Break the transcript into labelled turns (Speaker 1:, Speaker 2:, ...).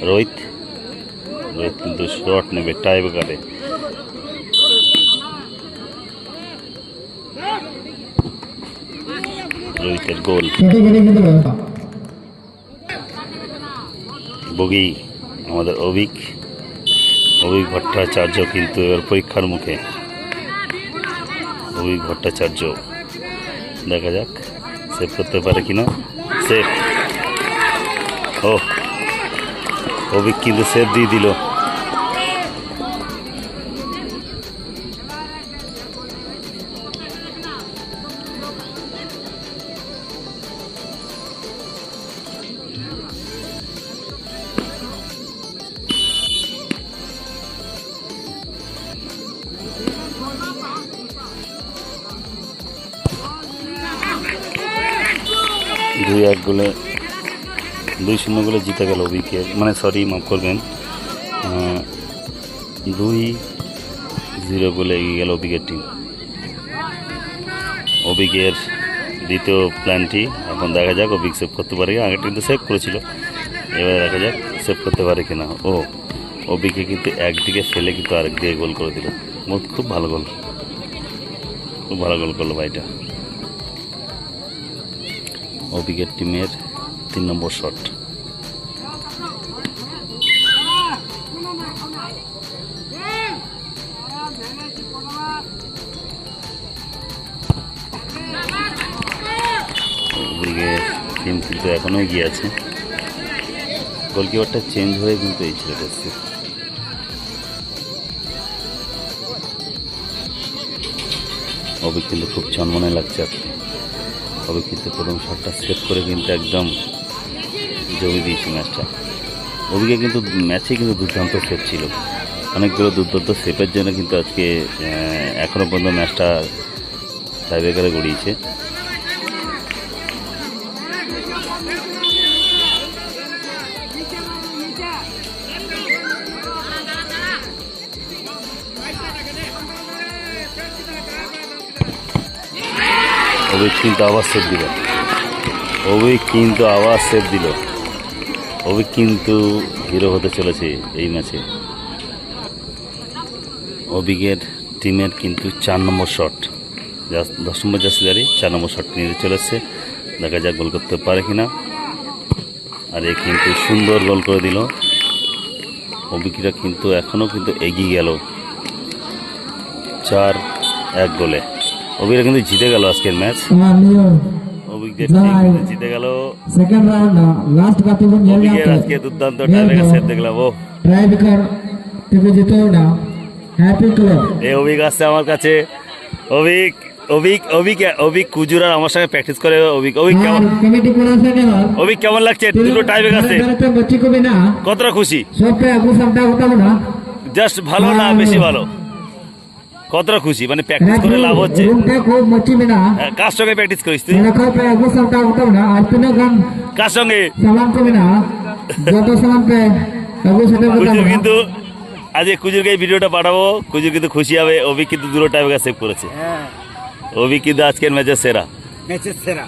Speaker 1: রোহিত রোহিত কিন্তু শট নেবে টাই বেকারে রোহিতের গোল বগি আমাদের অভিক অভিক ভট্টাচার্য কিন্তু এবার পরীক্ষার মুখে অভিক ভট্টাচার্য দেখা যাক সেভ করতে পারে কিনা সেভ ও অভিক কিন্তু সেভ দিয়ে দিল। দুই এক গোলে দুই শূন্য গোলে জিতে গেল উইকেট মানে সরি মাফ করবেন। দুই জিরো গোলে এগিয়ে গেল উইকেট টিম অবিকের দ্বিতীয় প্ল্যানটি, এখন দেখা যাক অবিক সেভ করতে পারে কিনা। আগের কিন্তু সেভ করেছিল। এবার দেখা যাক সেভ করতে পারে কিনা। ও অবিকে কিন্তু একদিকে ফেলে কিন্তু আরেক দিকে গোল করে দিল। বহুত খুব ভালো গোল। খুব ভালো গোল করল ভাইটা। অবিকের টিমের তিন নম্বর শট। কিন্তু এখনও এগিয়ে আছে। গোলকিপারটা চেঞ্জ হয়ে কিন্তু এই ছেলেটা এসছে। অবিক কিন্তু খুব চনমনে লাগছে আজকে। তবে কিন্তু প্রথম শটটা সেভ করে কিন্তু একদম জমি দিয়েছে ম্যাচটা। ওদিকে কিন্তু ম্যাচে কিন্তু দুর্দান্ত সেভ ছিল। অনেকগুলো দুর্দান্ত সেভের জন্য কিন্তু আজকে আহ, এখনও পর্যন্ত ম্যাচটা টাইব্রেকারে গড়িয়েছে। অভিক কিন্তু আবার সেভ দিল। অভিক কিন্তু আবার সেভ দিল। অভিক কিন্তু হিরো হতে চলেছে এই ম্যাচে। অভিকের টিমের কিন্তু চার নম্বর শট। দশ নম্বর জাসিদারি চার নম্বর শট নিয়ে চলে এসছে দেখা যাক গোল করতে পারে কিনা। আর এ কিন্তু সুন্দর গোল করে দিল। অভিকরা কিন্তু এখনও কিন্তু এগিয়ে গেল। চার এক গোলে। অভিরা কিন্তু জিতে গেল আজকের ম্যাচ। আজকে দুর্দান্ত ও অভিক আমার কাছে। অভিক আমার সঙ্গে প্র্যাকটিস করে। অভিক অভিক কেমন? অভিক কেমন লাগছে? দুটো
Speaker 2: টাইমে
Speaker 1: কতটা খুশি? জাস্ট ভালো না বেশি ভালো। কতটা খুশি? মানে প্র্যাকটিস করে লাভ হচ্ছে। কার সঙ্গে প্র্যাকটিস করিস তুই? কার সঙ্গে? কিন্তু আজকে কুজুরকে এই ভিডিওটা পাঠাবো। কুজুর কিন্তু খুশি হবে। অভিক কিন্তু দুটো টাইম সেভ করেছে
Speaker 3: অভি
Speaker 1: অভিক কিন্তু আজকের ম্যাচের সেরা।
Speaker 3: ম্যাচের সেরা।